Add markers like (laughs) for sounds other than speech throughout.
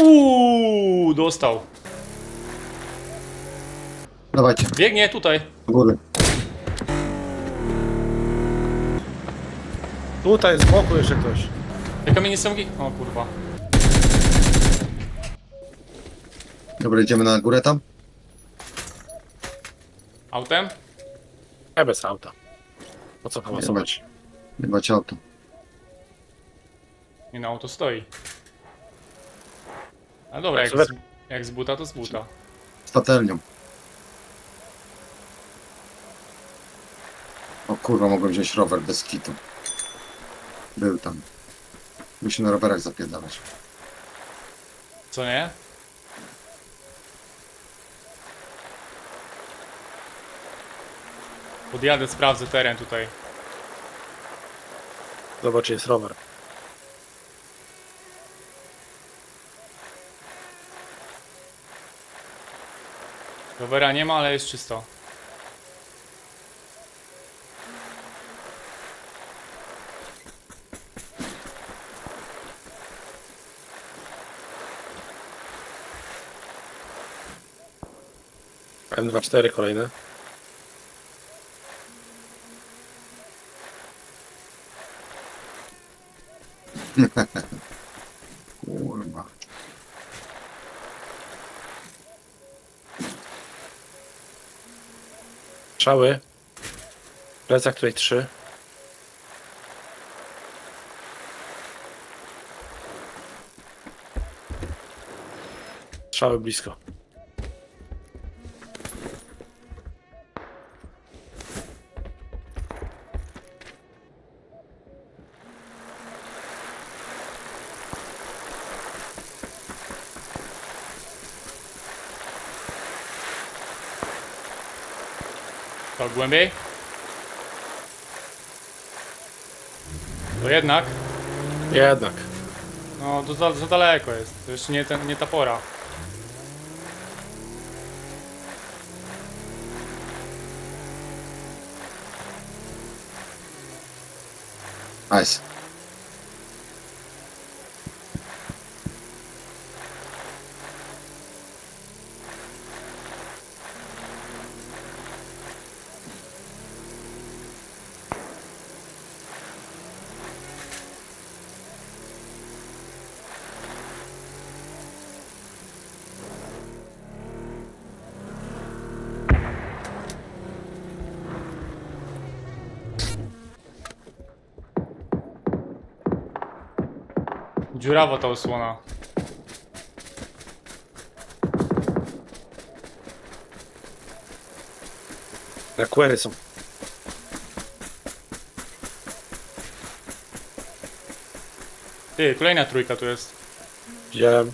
Uuu, dostał. Dawajcie, Biegnie tutaj. do góry. Tutaj z boku jeszcze ktoś. Te kamienie są... gi- O kurwa. Dobra, idziemy na górę tam? Autem? Ja bez auta. Po co hałasować? Nie macie auto. Nie no, auto stoi. A dobra, jak z, jak z buta, to z buta. Z patelnią. O kurwa, mogłem wziąć rower bez kitu. Był tam. Musi na rowerach zapierdalać. Co nie? Podjadę, sprawdzę teren tutaj. Zobacz, jest rower. Rowera nie ma, ale jest czysto. M24 kolejne. (laughs) Kurwa. Strzały. Plecak tutaj trzy. Strzały blisko. To głębiej? To jednak? Jednak. No, to za, za daleko jest. To jeszcze nie, ten, nie ta pora. Nice. Dziurawa ta osłona. Aquery są. Ty, kolejna trójka tu jest. Widziałem.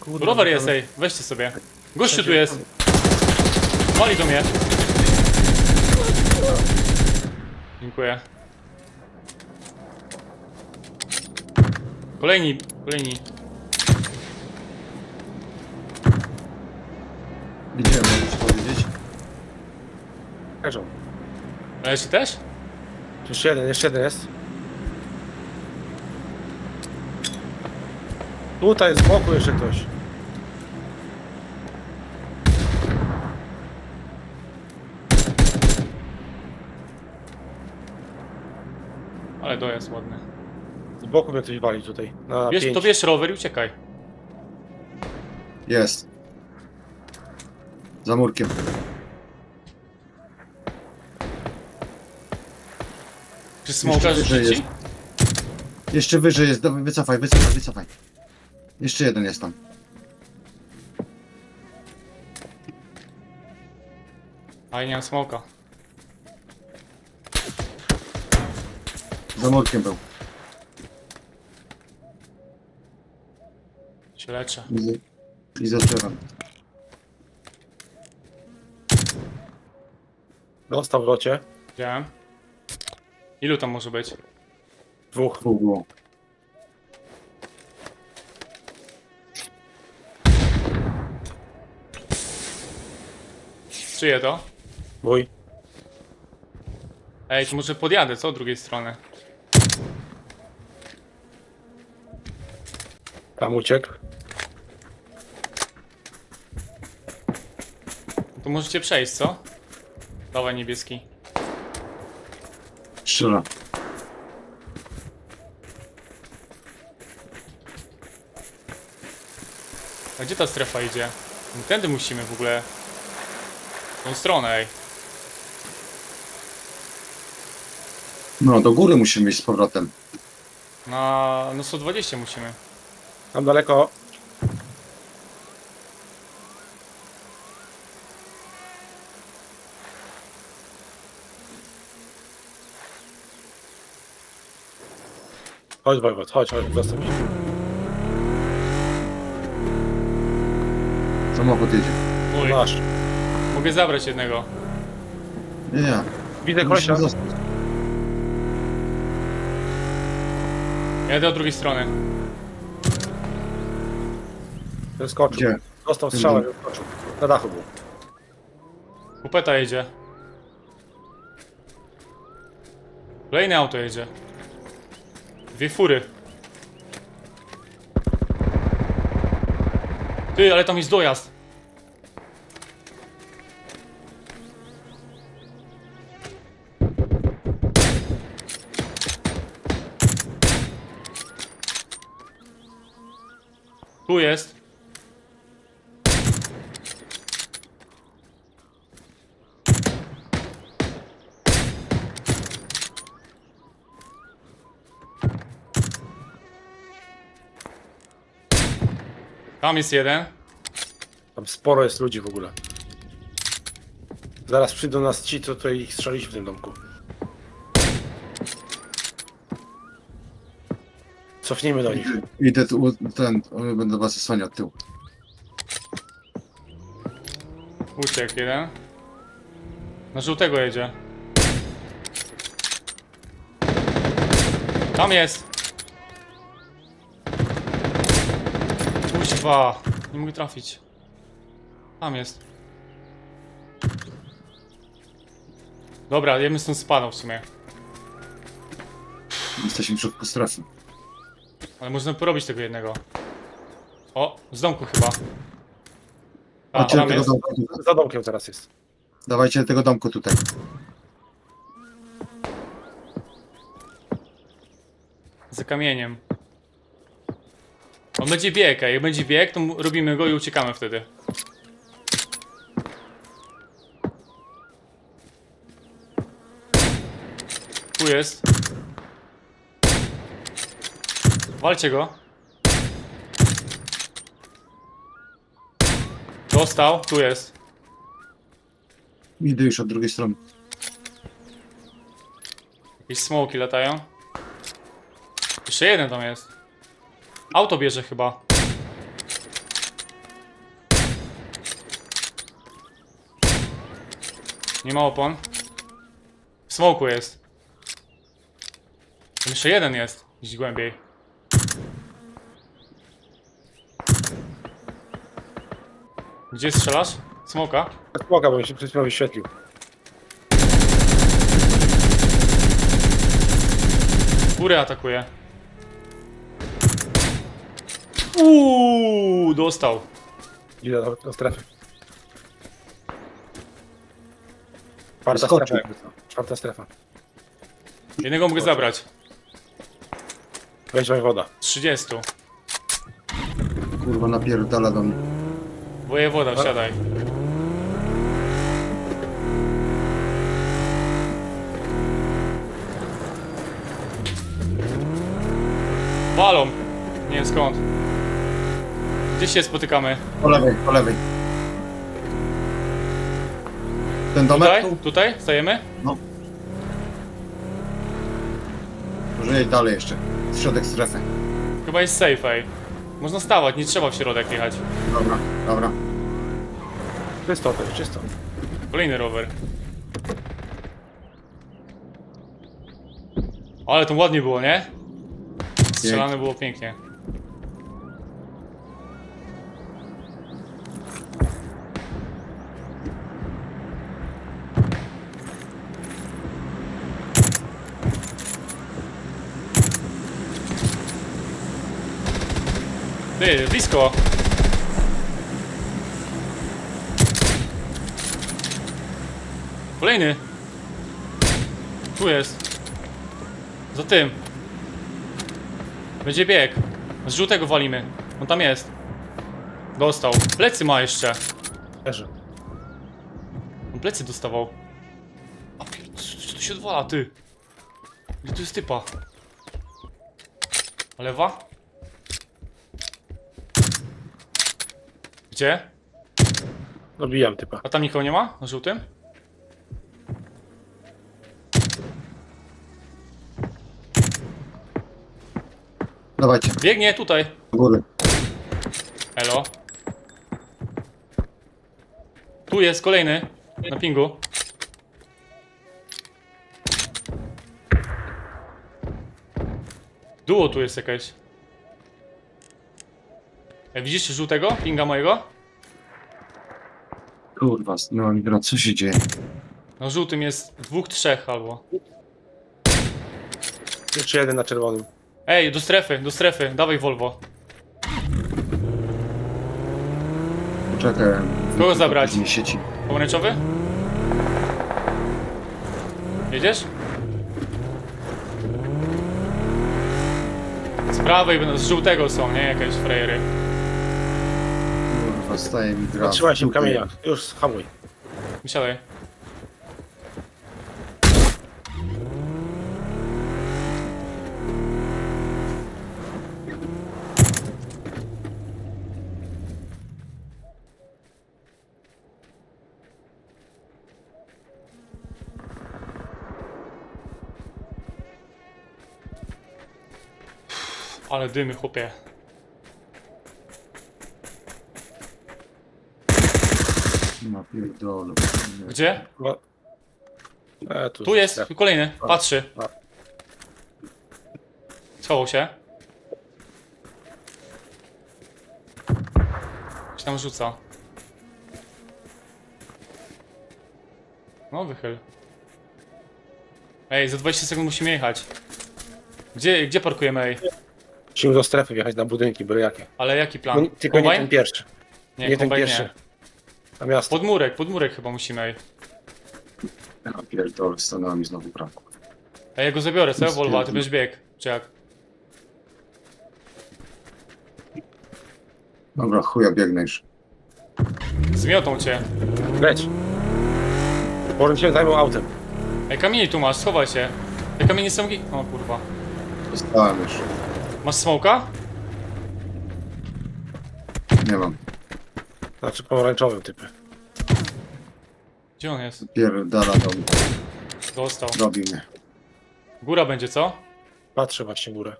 Kurde, Rower tam- jest, ej, weźcie sobie. Gościu tu jest. Wali do mnie. Dziękuję. Kolejni, kolejni. Idziemy, muszę powiedzieć. Leżą. Leży też? Jeszcze jeden, jeszcze jeden jest. Tutaj z boku jeszcze ktoś. Ale dojazd ładny. Z boku mnie ktoś wali tutaj. Na Wiesz, pięć. to wiesz rower i uciekaj. Jest. Za murkiem. Czy smoka Jeszcze wyżej rzuci? Jeszcze wyżej jest. Dawaj, wycofaj, wycofaj, wycofaj. Jeszcze jeden jest tam. Ale nie mam smoka. Za murkiem był. Się leczę. I za- I za drzewem. Dostał w locie. Widziałem. Ilu tam może być? Dwóch. Dwóch było. Czyje to? Mój. Ej, to może podjadę, co? Od drugiej strony. Tam uciekł. To możecie przejść, co? Dawaj niebieski. Strzela. A gdzie ta strefa idzie? No Tędy musimy w ogóle. W tą stronę, ej. No, do góry musimy iść z powrotem. Na... no 120 musimy. Tam daleko. Chodź, Wojwod, chodź, chodź, zostaw mnie. Samochód jedzie. Mój. Masz. Mogę zabrać jednego. Nie, nie. Widzę kolesia. Musimy zostać. Jadę od drugiej strony. Wyskoczył. Gdzie? Dostał strzałę, wyskoczył. Na dachu był. Kupeta jedzie. Kolejne auto jedzie. Dwie fury. Ty, ale tam jest dojazd. Tu jest. Tam jest jeden. Tam sporo jest ludzi w ogóle. Zaraz przyjdą nas ci, co tutaj ich strzeliśmy w tym domku. Cofnijmy do nich. Idę tu, ten, o, będę was osłaniał od tyłu. Uciekł jeden. Na żółtego jedzie. Tam jest! Kuźwa! Nie mogę trafić. Tam jest. Dobra, bym stąd spadał w sumie. Jesteśmy w środku strefy. Ale można porobić tego jednego. O, z domku chyba. A, Chodźcie do tam tego jest. domku tutaj. Za domkiem teraz jest. Dawajcie do tego domku tutaj. Za kamieniem. On będzie bieg, a jak będzie bieg, to robimy go i uciekamy wtedy. Tu jest. Walcie go. Dostał, tu jest. Idę już od drugiej strony. Jakieś smoki latają. Jeszcze jeden tam jest. Auto bierze chyba. Nie ma opon. W smoku jest. Tam jeszcze jeden jest. Gdzieś głębiej. Gdzie strzelasz? Smoka? Smoka, bo mi się przed chwilą wyświetlił. Górę atakuje. Uuu, dostał. Idę do, do strefy. Czwarta Wyskoczył. strefa. jakby co. Czwarta strefa. Jednego mogę zabrać. Weź woda. 30. Kurwa napierdala do mnie. Wojewoda, wsiadaj. Walą. Nie wiem skąd. Gdzie się spotykamy? Po lewej, po lewej. Ten domek Tutaj? tu? Tutaj? Stajemy? Może jeść dalej jeszcze. W środek strefy. Chyba jest safe, ej. Można stawać, nie trzeba w środek jechać. Dobra, dobra. Czysto to jest, czysto. Kolejny rower. Ale to ładnie było, nie? Strzelane było pięknie. Ty, blisko. Kolejny. Tu jest. Za tym. Będzie bieg. Z żółtego walimy. On tam jest. Dostał. Plecy ma jeszcze. Leży. On plecy dostawał. A pier... Co tu się odwala, ty? Gdzie tu jest typa? Lewa? Gdzie? Dobijam typa. A tam nikogo nie ma? Na żółtym? Dawajcie, Biegnie tutaj. do góry. Elo. Tu jest kolejny. Na pingu. Duo tu jest jakieś. E, widzisz żółtego? Pinga mojego? Kurwa, no gra, co się dzieje? Na żółtym jest dwóch, trzech albo. Jeszcze jeden na czerwonym. Ej, do strefy, do strefy. Dawaj Volvo. Poczekaj. Kogo zabrać? Nie sieci. Pomarańczowy? Jedziesz? Z prawej, będą- z żółtego są, nie? Jakieś frajery. Kurwa, staje mi gra. Zatrzymaj się w dupie. kamieniach. Już, hamuj. Wysiadaj. Ale dymy, chłopie. No pierdolę. Gdzie? No. E, tu, Tu jest, Tak. tu kolejny. Patrzy. Schował się. Się tam rzuca. No, wychyl. Ej, za 20 sekund musimy jechać. Gdzie, gdzie parkujemy, ej? Musimy do strefy wjechać na budynki, byle jakie. Ale jaki No, plan? nie- tylko nie Kombajn? ten pierwszy. Nie, Nie, ten kombajn pierwszy. nie. Na miasto. Podmurek, podmurek chyba musimy. Ja pierdolę, stanęła mi znowu bramka. A ja go zabiorę, co? Volvo, a ty będziesz bieg. Czy jak? Dobra, chuja biegnę już. Zmiotą cię. Leć. Może się zajmą autem. Ej, kamieni tu masz, schowaj się. Te kamienie są... gi- O kurwa. Dostałem już. Masz smoka? Nie mam. Znaczy pomarańczowym typy. Gdzie on jest? Pierdala do mnie. Dostał. Robi mnie. Góra będzie, co? Patrzę właśnie górę.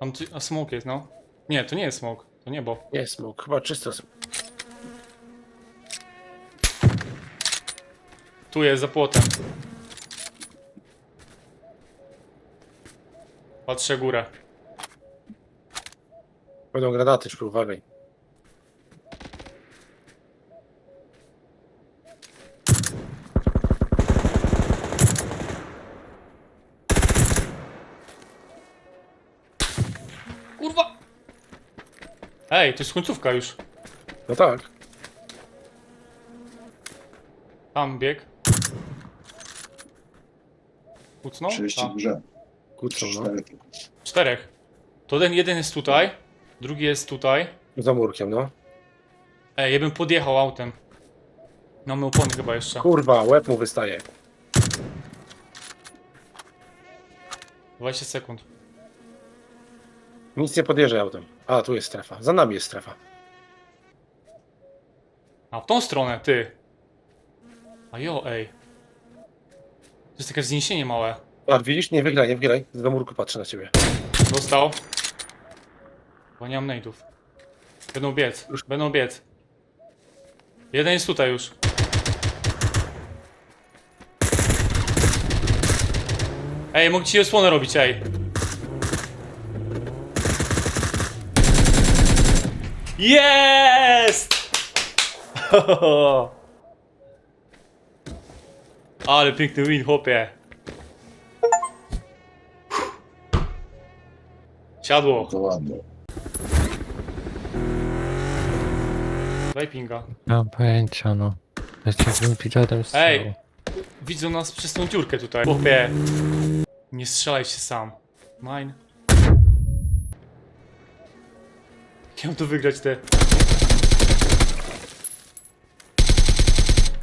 Tam ty... A smoke jest, no. Nie, to nie jest smoke. To niebo. Nie jest smok, chyba czysto. Tu jest, za płotem. Patrzę górę. Będą granaty, uważaj. Kurwa! Ej, to jest końcówka już. No tak. Tam bieg. Kucnął? 30 A, grze. Kłócą, no. Czterech. To ten jeden jest tutaj, drugi jest tutaj. Za murkiem, no. Ej, ja bym podjechał autem. Mamy opony chyba jeszcze. Kurwa, łeb mu wystaje. 20 sekund. Nic nie podjeżdżaj autem. A, tu jest strefa. Za nami jest strefa. A w tą stronę, ty. A jo, ej. To jest takie wzniesienie małe. A, widzisz? Nie wygraj, nie wygraj. Z murku patrzę na ciebie. Dostał. Bo nie mam nade'ów. Będą biec, Już. będą biec. Jeden jest tutaj już. Ej, mogę ci osłonę robić, ej. Jest! (laughs) Ale piękny win, chłopie. Siadło. To ładne. Daj. Nie mam pojęcia, no. Jesteśmy pilotem z Ej! Widzą nas przez tą dziurkę tutaj. Chłopie. Nie strzelaj się sam. Mine. Chciałem tu wygrać te